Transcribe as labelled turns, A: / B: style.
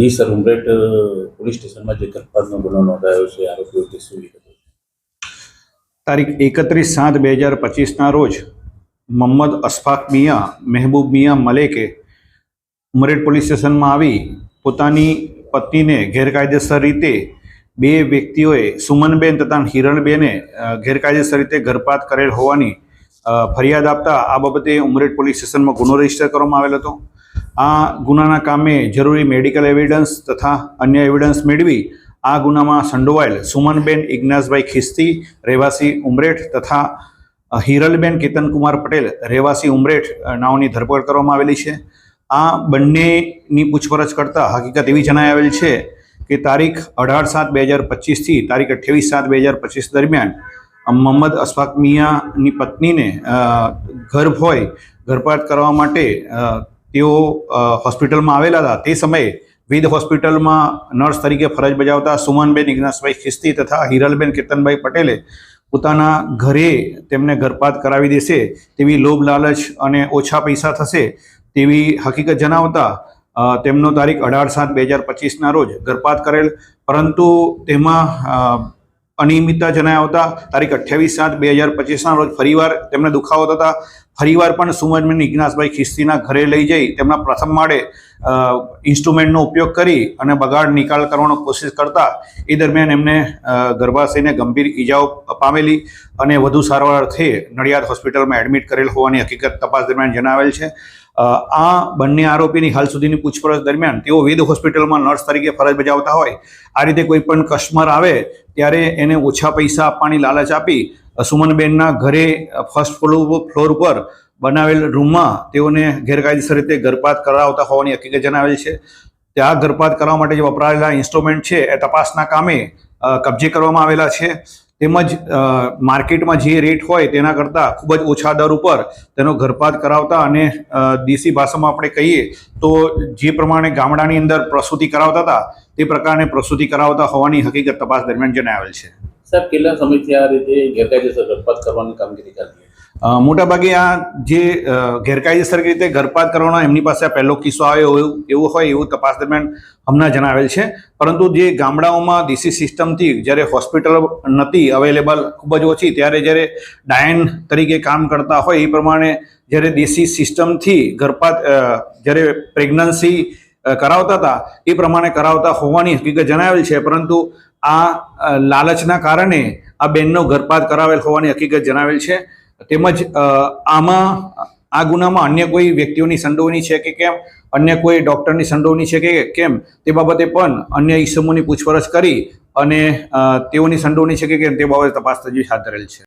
A: જી sir Umreth police સ્ટેશનમાં જે ગર્ભપાતનો ગુનો નોંધાયો છે આરોપીઓ તે શું
B: તારીખ એકત્રીસ સાત બે હજાર પચીસના રોજ મોહમ્મદ અશફાક મિયા, મહેબૂબ મિયા મલેકે ઉમરેટ પોલીસ સ્ટેશનમાં આવી, પોતાની પત્નીને ગેરકાયદેસર રીતે બે વ્યક્તિઓએ સુમનબેન તથા હિરણબેને ગેરકાયદેસર રીતે ગર્ભપાત કરેલ હોવાની ફરિયાદ આપતા આ બાબતે ઉમરેડ પોલીસ સ્ટેશનમાં ગુનો રજિસ્ટર કરવામાં આવેલ હતો. આ ગુનાના કામે જરૂરી મેડિકલ એવિડન્સ તથા અન્ય એવિડન્સ મેળવી આ ગુનામાં સંડોવાયેલ સુમનબેન ઇગ્નાસભાઈ ખિસ્તી, રહેવાસી ઉમરેઠ તથા હિરલબેન કેતનકુમાર પટેલ, રહેવાસી ઉમરેઠ નાઓની ધરપકડ કરવામાં આવેલી છે. આ બંનેની પૂછપરછ કરતાં હકીકત એવી જણાઈ આવેલ છે કે તારીખ અઢાર સાત બે હજાર પચીસથી તારીખ અઠ્યાવીસ સાત બે હજાર પચીસ દરમિયાન મોહમ્મદ અશફાક મિયાની પત્નીને ગર્ભ હોય ગર્ભપાત કરવા માટે તેઓ હોસ્પિટલમાં આવેલા હતા. તે સમયે વિદ હોસ્પિટલમાં નર્સ તરીકે ફરજ બજાવતા સુમનબેન, ઇગ્નાસભાઈ ખિસ્તી તથા હિરલબેન કેતનભાઈ પટેલે પોતાના ઘરે તેમને ગર્ભપાત કરાવી દેશે તેવી લોભ, લાલચ અને ઓછા પૈસા થશે તેવી હકીકત જણાવતા તેમનો તારીખ અઢાર સાત બે હજાર પચીસના રોજ ગર્ભપાત કરેલ. પરંતુ તેમાં અનિયમિતતા જણાયા આવતા તારીખ અઠ્યાવીસ સાત બે હજાર પચીસના રોજ ફરીવાર તેમને દુખાવો થતા. ફરીવાર પણ સુમજમેન ઇજ્ઞાસભાઈ ખિસ્તીના ઘરે લઈ જઈ તેમના પ્રથમ માળે ઇન્સ્ટ્રુમેન્ટનો ઉપયોગ કરી અને બગાડ નિકાલ કરવાનો કોશિશ કરતા. એ દરમિયાન એમને ગર્ભાશયને ગંભીર ઈજાઓ પામેલી અને વધુ સારવાર અર્થે નડિયાદ હોસ્પિટલમાં એડમિટ કરેલ હોવાની હકીકત તપાસ દરમિયાન જણાવેલ છે. આ બંને આરોપીની હાલ સુધીની પૂછપરછ દરમિયાન તેઓ વેદ હોસ્પિટલમાં નર્સ તરીકે ફરજ બજાવતા હોય. આ રીતે કોઈ પણ કસ્ટમર આવે ત્યારે એને ઓછા પૈસા આપવાની લાલચ આપી સુમનબેનના ઘરે ફર્સ્ટ ફ્લોર ફ્લોર પર બનાવેલ રૂમમાં તેઓને ગેરકાયદેસર રીતે ગર્ભપાત કરાવતા હોવાની હકીકત જણાવેલ છે. ત્યાં ગર્ભપાત કરવા માટે જે વપરાયેલા ઇન્સ્ટ્રુમેન્ટ છે, એ તપાસના કામે કબજે કરવામાં આવેલા છે. તેમજ માર્કેટમાં જે રેટ હોય તેના કરતાં ખૂબ જ ઓછા દર ઉપર તેનો ગર્ભપાત કરાવતા અને દેશી ભાષામાં આપણે કહીએ તો જે પ્રમાણે ગામડાની અંદર પ્રસૂતિ કરાવતા હતા, તે પ્રકારે પ્રસૂતિ કરાવતા હોવાની હકીકત તપાસ દરમિયાન જણાવેલ છે.
A: સાહેબ કેટલા સમયથી આ રીતે ગેરકાયદેસર ગર્ભપાત કરવાની કામગીરી
B: કરતી મોટાભાગે આ જે ગેરકાયદેસર રીતે ગર્ભપાત કરવાનો એમની પાસે આ પહેલો કિસ્સો આવ્યો એવું એવું હોય એવું તપાસ દરમિયાન હમણાં જણાવેલ છે. પરંતુ જે ગામડાઓમાં દેશી સિસ્ટમથી જ્યારે હોસ્પિટલ નથી અવેલેબલ ખૂબ જ ઓછી, ત્યારે જ્યારે ડાયન તરીકે કામ કરતા હોય એ પ્રમાણે જ્યારે દેશી સિસ્ટમથી ગર્ભપાત જ્યારે પ્રેગ્નન્સી કરાવતા હતા, એ પ્રમાણે કરાવતા હોવાની હકીકત જણાવેલ છે. પરંતુ આ લાલચના કારણે આ બેનનો ગર્ભપાત કરાવેલ હોવાની હકીકત જણાવેલ છે. તેમજ આમાં, આ ગુનામાં અન્ય કોઈ વ્યક્તિઓની સંડોવણી છે કે કેમ? અન્ય કોઈ ડૉક્ટરની સંડોવણી છે કે કેમ? તે બાબતે પણ અન્ય ઈસમોની પૂછપરછ કરી અને તેઓની સંડોવણી છે કે કેમ? તે બાબતે તપાસ તજવીજ હાથ ધરેલ છે.